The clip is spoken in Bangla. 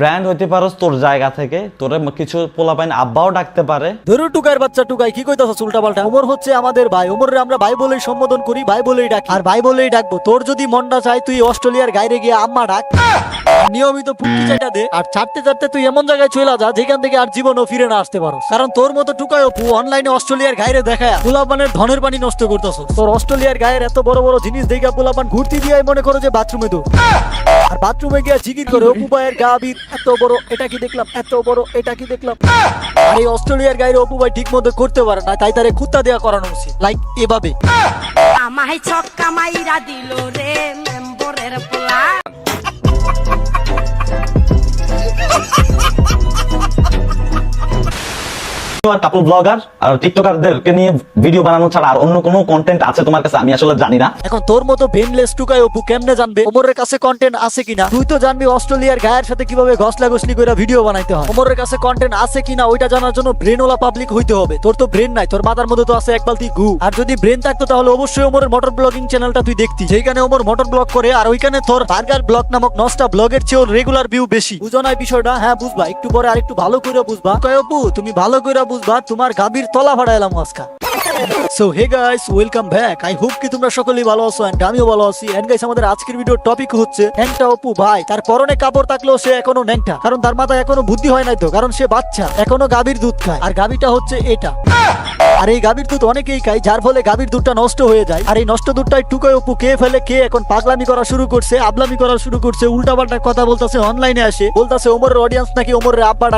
ব্র্যান্ড হইতে পারোস তোর জায়গা থেকে? তোর কিছু পোলাপাইন আব্বাও ডাকতে পারে। ধরু টুকার বাচ্চা টুকাই কি কইতাছ উল্টা পাল্টা? ওমর হচ্ছে আমাদের ভাই ওমরে আমরা ভাই বলেই সম্বোধন করি ভাই বলেই ডাকি। আর ভাই বলেই ডাকবো। তোর যদি মনটা চাই তুই অস্ট্রেলিয়ার গাইরে গিয়ে আম্মা ডাক। নিয়মিত ফুটকি চাইটা দে আর ছাড়তে ছাড়তে তুই এমন জায়গায় চলে যা যেখান থেকে আর জীবনও ফিরে না আসতে পারো কারণ তোর মতো টুকায় অপু অনলাইনে অস্ট্রেলিয়ার গাইরে দেখায় পোলাপানের ধনের পানি নষ্ট করতেছ তোর অস্ট্রেলিয়ার গায়ের এত বড় বড় জিনিস দেখা পোলাপান ঘুরতে দিয়ে মনে করো যে বাথরুমে দো আর বাথরুমে গিয়ে জিগির করে, অপু ভাইয়ের গা বীর, এত বড়, এটা কি দেখলাম? এত বড়, এটা কি দেখলাম? আর এই অস্ট্রেলিয়ার গায়ের অপু ভাই ঠিক মতো করতে পারে না, তাই তারে কুত্তা দেওয়া করানো উচিত। লাইক এভাবে। আমায় ছক্কা মাইরা দিল রে মেম্বরের পোলা। তাহলে অবশ্যই ওমরের তুই ওমর মোটর করে, আর ওইখানে তোর ব্লগ নামক ব্লগের রেগুলার ভিউ বেশি। বুঝো বিষয়টা? হ্যাঁ বুঝবা। একটু পরে আর একটু ভালো করে বুঝবা। অপু, তুমি ভালো করে বুঝবা তোমার গাবির তলা ফাড়াইলাম আজকা। So hey guys welcome back I hope কি তোমরা সকলেই ভালো আছো আমিও ভালো আছি। গাইস আমাদের আজকের ভিডিওর টপিক হচ্ছে ন্যাংটা অপু ভাই। তার পরনে কাপড় থাকলেও সে এখনও ন্যাংটা কারণ তার মাথায় এখনও বুদ্ধি হয় নাই তো, কারণ সে বাচ্চা, এখনও গাভীর দুধ খায়। আর গাভীটা হচ্ছে এটা। আর এই গাভীর দুধ অনেকেই খায়, যার ফলে গাভীর দুধটা নষ্ট হয়ে যায়। আর এই নষ্ট দুধটাই টুকায় অপু, কে ফেলে, কে এখন পাগলামি করা শুরু করছে, আবলামি করা শুরু করছে, উল্টাপাল্টা কথা বলতেছে অনলাইনে আসে। বলতেছে, ওমরের অডিয়েন্স নাকি ওমরের আব্বা